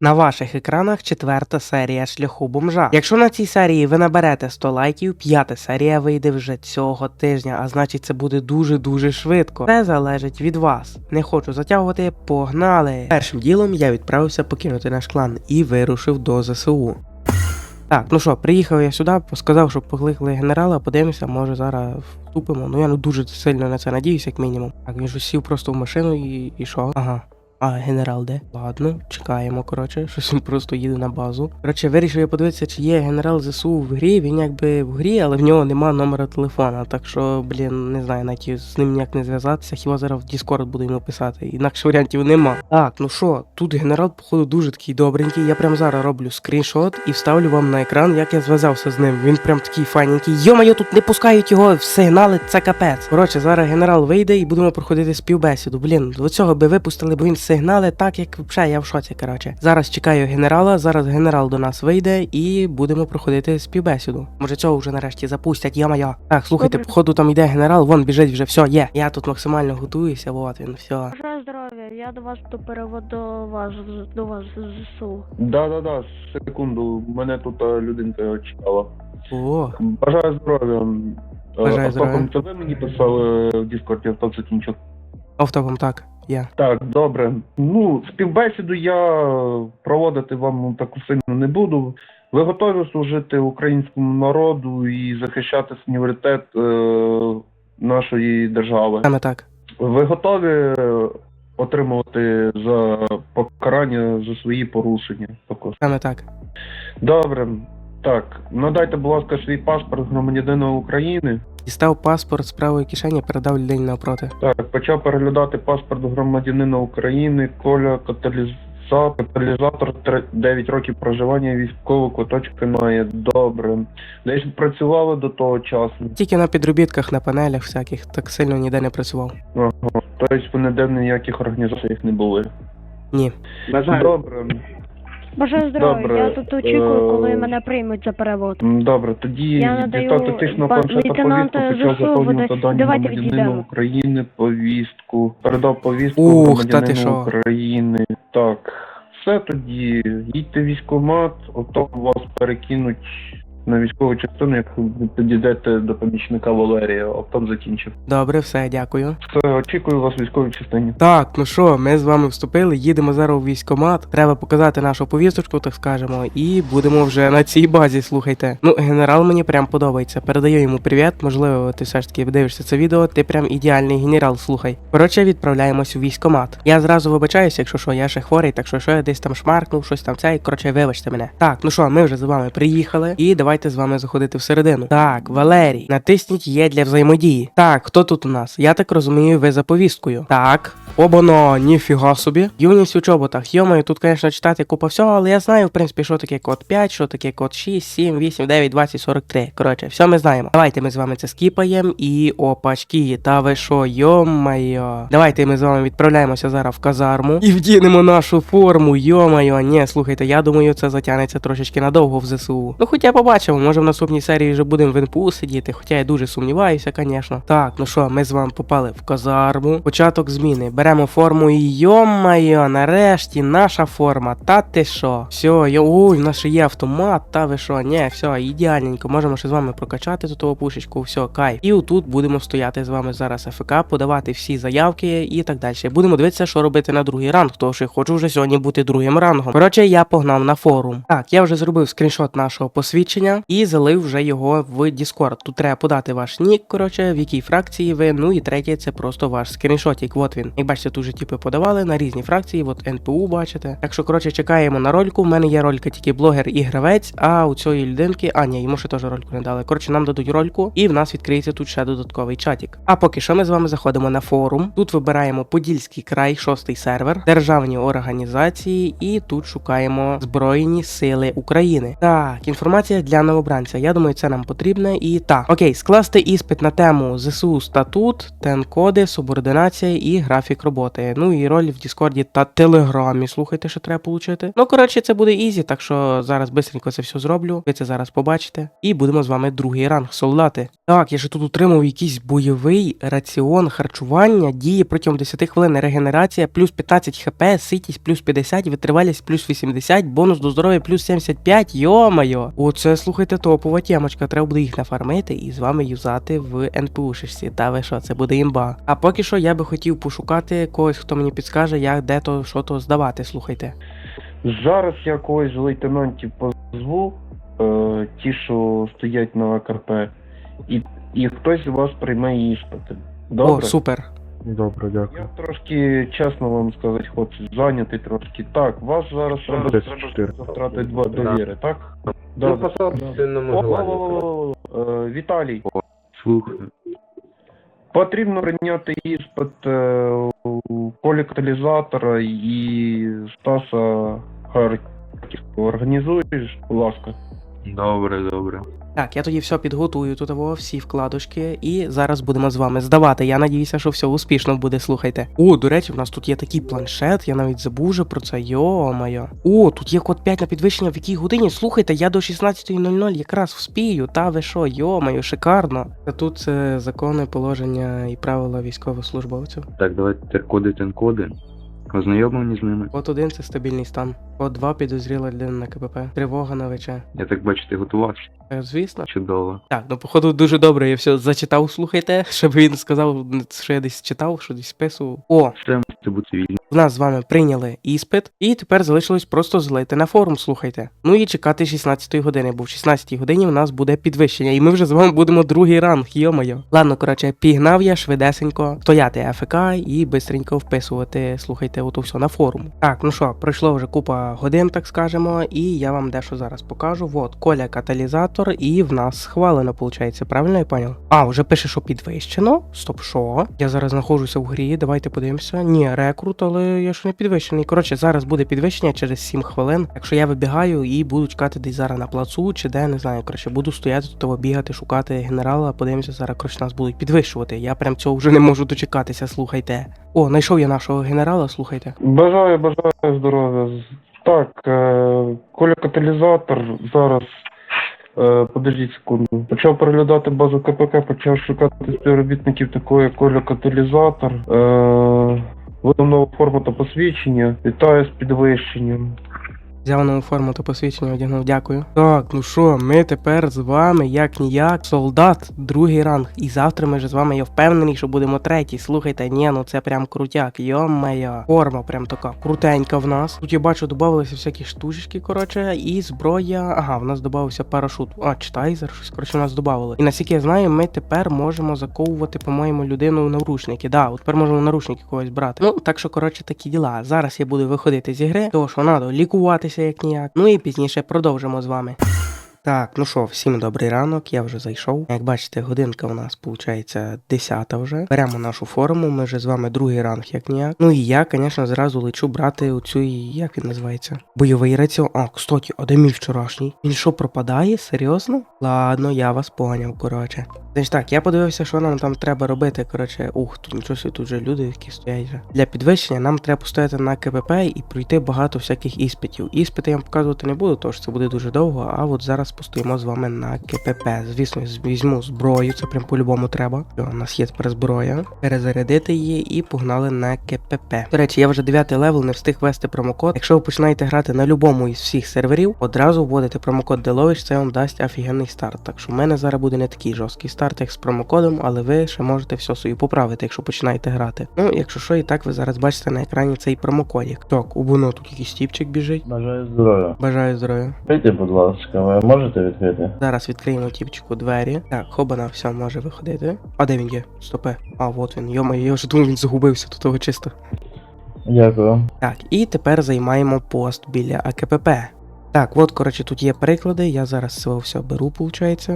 На ваших екранах четверта серія шляху бомжа. Якщо на цій серії ви наберете 100 лайків, п'ята серія вийде вже цього тижня, а значить це буде дуже дуже швидко. Це залежить від вас. Не хочу затягувати, погнали! Першим ділом я відправився покинути наш клан і вирушив до ЗСУ. Так, ну що, приїхав я сюди, сказав, щоб покликали генерала, подивимося, може зараз вступимо. Ну я ну дуже сильно на це надіюсь, як мінімум. Так, він ж сів просто в машину і, і що? Ага. А, генерал де? Ладно, чекаємо, коротше, щось він просто їде на базу. Коротше, вирішив я подивитися, чи є генерал ЗСУ в грі. Він якби в грі, але в нього нема номера телефона. Так що, блін, не знаю, навіть з ним ніяк не зв'язатися. Хіба зараз в Discord буду йому писати. Інакше варіантів нема. Так, ну що, тут генерал, походу, дуже такий добренький. Я прям зараз роблю скріншот і вставлю вам на екран, як я зв'язався з ним. Він прям такий файненький. Йо-моє, тут не пускають його в сигнали, це капець. Коротше, зараз генерал вийде і будемо проходити співбесіду. Блін, до цього би випустили, бо він сигнали так, як взагалі я в шоці. Коротше, зараз чекаю генерала. Зараз генерал до нас вийде і будемо проходити співбесіду. Може, цього вже нарешті запустять, я-моя. Так, слухайте, Добре. походу там йде генерал, вон біжить вже все, є. Я тут максимально готуюся, от він, все. Бажаю здоров'я, я до вас до переводу вас до вас з ЗСУ. Да, да, да, секунду. Мене тут е, людинка чекала. О, Бажаю здоров'я. Е, Бажаю Автопом здоров'я. це ви мені писали в Діскорді автоп закінчив. автопом так, є. Так, добре. Ну, співбесіду я проводити вам таку сильно не буду. Ви готові служити українському народу і захищати суверенітет е, нашої держави? Саме так. Ви готові отримувати за покарання за свої порушення? Також. Саме так. Добре. Так, надайте, будь ласка, свій паспорт громадянина України. Дістав паспорт з правої кишені, передав людині навпроти. Так, почав переглядати паспорт громадянина України, Коля каталізатор, каталізатор тре- 9 років проживання військового куточки має. Добре. Десь працювали до того часу. Тільки на підробітках, на панелях всяких, так сильно ніде не працював. Ага. Тобто ви ніде в ніяких організаціях не були. Ні. Добре. Бажаю здоров'я, Добре, я тут очікую, коли е, мене приймуть за перевод. М, Добре, тоді Я надаю дістати тисну пан- планшета лейтенанта повістку, почав ЗСУ заповнювати видасть- дані давайте громадянина відійдемо. України, повістку, передав повістку Ух, та ти громадянину що? України. Так, все тоді, їдьте в військкомат, ото вас перекинуть на військову частину, як підійдете до помічника Валерія, а там закінчив. Добре, все, дякую. Все, очікую вас в військовій частині. Так, ну що, ми з вами вступили, їдемо зараз у військкомат. Треба показати нашу повісточку, так скажемо, і будемо вже на цій базі, слухайте. Ну, генерал мені прям подобається. Передаю йому привіт. Можливо, ти все ж таки дивишся це відео. Ти прям ідеальний генерал, слухай. Коротше, відправляємось у військкомат. Я зразу вибачаюся, якщо що, я ще хворий, так що що я десь там шмаркнув, щось там цей. Коротше, вибачте мене. Так, ну що, ми вже з вами приїхали, і давайте з вами заходити всередину. Так, Валерій, натисніть є для взаємодії. Так, хто тут у нас? Я так розумію, ви за повісткою. Так. Обано, ніфіга собі. Юність у чоботах. Йомаю, тут, звісно, читати купа всього, але я знаю, в принципі, що таке код 5, що таке код 6, 7, 8, 9, 20, 43. Коротше, все ми знаємо. Давайте ми з вами це скіпаємо і опачки. Та ви що, йомайо. Давайте ми з вами відправляємося зараз в казарму і вдінемо нашу форму. Йомайо. Ні, слухайте, я думаю, це затягнеться трошечки надовго в ЗСУ. Ну, хоча побачимо, може в наступній серії вже будемо в НПУ сидіти, хоча я дуже сумніваюся, звісно. Так, ну що, ми з вами попали в казарму. Початок зміни. Беремо форму йомайо, нарешті наша форма. Та ти що? Все, йо, ой, в нас ще є автомат, та ви що? Ні, все, ідеальненько. Можемо ще з вами прокачати того пушечку, все, кайф. І отут будемо стояти з вами зараз АФК, подавати всі заявки і так далі. Будемо дивитися, що робити на другий ранг, тому що я хочу вже сьогодні бути другим рангом. Коротше, я погнав на форум. Так, я вже зробив скріншот нашого посвідчення і залив вже його в Discord. Тут треба подати ваш нік, коротше, в якій фракції ви. Ну і третє, це просто ваш скріншотик. От він. Як бачите, тут вже типи подавали на різні фракції, от НПУ бачите. Так що, коротше, чекаємо на рольку. У мене є ролька тільки блогер і гравець, а у цієї людинки, а ні, йому ще теж рольку не дали. Коротше, нам дадуть рольку, і в нас відкриється тут ще додатковий чатик. А поки що ми з вами заходимо на форум. Тут вибираємо Подільський край, шостий сервер, державні організації, і тут шукаємо Збройні Сили України. Так, інформація для новобранця. Я думаю, це нам потрібне. І так, окей, скласти іспит на тему ЗСУ статут, тен-коди, субординація і графік роботи. Ну і роль в Діскорді та Телеграмі. Слухайте, що треба получити. Ну, коротше, це буде ізі, так що зараз бистренько це все зроблю. Ви це зараз побачите. І будемо з вами другий ранг, солдати. Так, я же тут отримав якийсь бойовий раціон харчування, діє протягом 10 хвилин регенерація, плюс 15 хп, ситість плюс 50, витривалість плюс 80, бонус до здоров'я плюс 75. Йо-майо! Оце слухайте топова тємочка, треба буде їх нафармити і з вами юзати в НПУшечці. Та ви що, це буде імба. А поки що я би хотів пошукати когось, хто мені підскаже, як де то, що то здавати. Слухайте. Зараз я когось з лейтенантів позву, е, ті, що стоять на КРП, і, і хтось з вас прийме іспити. Добре? О, супер. Добре, дякую. Я трошки, чесно вам сказати, хлопці, зайнятий трошки. Так, вас зараз треба, 34. треба втратити два довіри, так? Добре. сильному О, е, Віталій, Слухаю. Потрібно прийняти іспит е, у Колі і Стаса Харківського. Організуєш, будь ласка. Добре, добре. Так, я тоді все підготую тут во, всі вкладочки, і зараз будемо з вами здавати. Я надіюся, що все успішно буде, слухайте. О, до речі, в нас тут є такий планшет, я навіть забув вже про це. Йо-моє. О, тут є код 5 на підвищення в якій годині. Слухайте, я до 16.00 якраз вспію. Та ви що, йо-моє, шикарно. Та тут це закони, положення і правила військовослужбовців. Так, давайте тепер коди тенкоди. Ознайомлені з ними. Код 1 це стабільний стан. Код 2 підозріла людина на КПП. Тривога на ВЧ. Я так бачу, ти готувався. Е, Звісно. Чудово. Так, ну походу дуже добре, я все зачитав, слухайте, щоб він сказав, що я десь читав, що десь списував. О, мусить бути вільно. в нас з вами прийняли іспит, і тепер залишилось просто злити на форум, слухайте. Ну і чекати 16 години, бо в 16 годині в нас буде підвищення, і ми вже з вами будемо другий ранг, йомайо. Ладно, коротше, пігнав я швидесенько стояти АФК і бистренько вписувати, слухайте, ото все на форум. Так, ну що, пройшло вже купа годин, так скажемо, і я вам дещо зараз покажу. Вот, Коля каталізатор, і в нас схвалено, виходить, правильно я поняв? А, вже пише, що підвищено. Стоп, що? Я зараз знаходжуся в грі, давайте подивимося. Ні, рекрут, але я ж не підвищений. Коротше, зараз буде підвищення через 7 хвилин. Якщо я вибігаю і буду чекати десь зараз на плацу, чи де, не знаю. Коротше, буду стояти тут, бігати, шукати генерала, подивимося, зараз коротше нас будуть підвищувати. Я прям цього вже не можу дочекатися, слухайте. О, знайшов я нашого генерала, слухайте. Бажаю, бажаю здоров'я. Так, е, зараз. Е, подождіть секунду. Почав переглядати базу КПК, почав шукати співробітників такої як Коля. Е, видав нову форму та посвідчення. Вітаю з підвищенням. Взяв нову форму та посвідчення одягнув, дякую. Так, ну що, ми тепер з вами, як ніяк, солдат, другий ранг. І завтра ми вже з вами, я впевнений, що будемо третій. Слухайте, ні, ну це прям крутяк, йо-моє. Форма прям така крутенька в нас. Тут я бачу, додавалися всякі штучки, коротше, і зброя. Ага, в нас додався парашут. А, читайзер, щось, коротше, нас додавали. І наскільки я знаю, ми тепер можемо заковувати, по-моєму, людину в наручники. Да, от тепер можемо наручники когось брати. Ну, так що, коротше, такі діла. Зараз я буду виходити з ігри, того що треба лікуватися як ніяк. Ну і пізніше продовжимо з вами. Так, ну що, всім добрий ранок, я вже зайшов. Як бачите, годинка у нас виходить 10 вже. Беремо нашу форму, ми вже з вами другий ранг, як ніяк. Ну і я, звісно, зразу лечу брати оцю, як він називається? Бойовий раціон. А, кстати, а де мій вчорашній? Він що, пропадає? Серйозно? Ладно, я вас поняв, коротше. Значить так, я подивився, що нам там треба робити. Коротше, ух, тут нічого собі, тут вже люди, які стоять вже. Для підвищення нам треба постояти на КПП і пройти багато всяких іспитів. Іспити я вам показувати не буду, тому що це буде дуже довго. А от зараз постоїмо з вами на КПП. Звісно, візьму зброю, це прям по-любому треба. У нас є тепер зброя. Перезарядити її і погнали на КПП. До речі, я вже 9 левел не встиг ввести промокод. Якщо ви починаєте грати на любому із всіх серверів, одразу вводите промокод Делович, це вам дасть офігенний старт. Так що в мене зараз буде не такий жорсткий старт, як з промокодом, але ви ще можете все собі поправити, якщо починаєте грати. Ну, якщо що, і так ви зараз бачите на екрані цей промокодік. Так, у воно тут якийсь тіпчик біжить. Бажаю здоров'я. Бажаю здоров'я. Відкрийте, будь ласка, можете відкрити? Зараз відкриємо тіпчику двері. Так, хобана, все, може виходити. А де він є? Стопе. А, от він. Йома, я вже думав, він загубився, тут того чисто. Дякую. Так, і тепер займаємо пост біля АКПП. Так, от, коротше, тут є приклади, я зараз це все беру, виходить.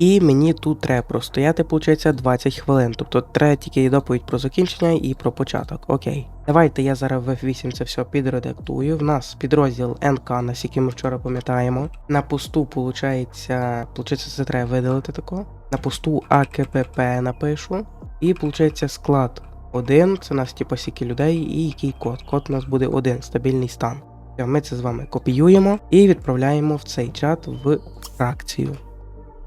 І мені тут треба простояти, виходить, 20 хвилин. Тобто треба тільки доповідь про закінчення і про початок. Окей. Давайте я зараз в F8 це все підредактую. В нас підрозділ НК, наскільки ми вчора пам'ятаємо. На посту, виходить, це треба видалити тако. На посту АКПП напишу. І виходить склад Один, це у нас типу стільки людей, і який код. Код у нас буде один, стабільний стан. Ми це з вами копіюємо і відправляємо в цей чат в фракцію.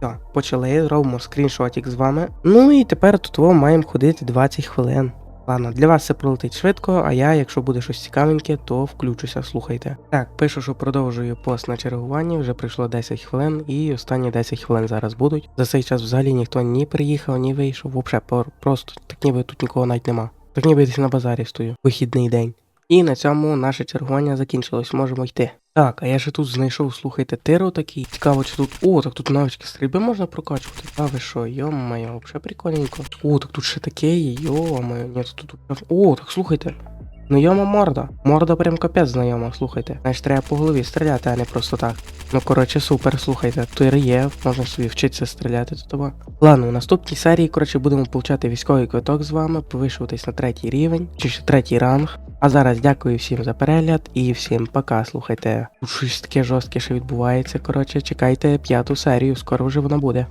Так, почали, робимо скріншотик з вами. Ну і тепер тут маємо ходити 20 хвилин. Ладно, для вас це пролетить швидко, а я, якщо буде щось цікавеньке, то включуся, слухайте. Так, пишу, що продовжую пост на чергуванні, вже пройшло 10 хвилин, і останні 10 хвилин зараз будуть. За цей час взагалі ніхто ні приїхав, ні вийшов. Взагалі, просто так ніби тут нікого навіть нема. Так ніби десь на базарі стою. Вихідний день. І на цьому наше чергування закінчилось, можемо йти. Так, а я ще тут знайшов, слухайте, тиро такий. Цікаво, чи тут. О, так тут навички стрільби можна прокачувати. А ви що, йо-моє, взагалі прикольненько. О, так тут ще таке йо-моє, ні, тут. О, так слухайте. Знайома морда. Морда прям капець знайома, слухайте. Значить, треба по голові стріляти, а не просто так. Ну, коротше, супер, слухайте. Тир є, можна собі вчитися стріляти до того. Ладно, у наступній серії, коротше, будемо получати військовий квиток з вами, повишуватись на третій рівень, чи ще третій ранг. А зараз дякую всім за перегляд і всім пока. Слухайте. Щось таке жорстке, що відбувається. Коротше, чекайте п'яту серію, скоро вже вона буде.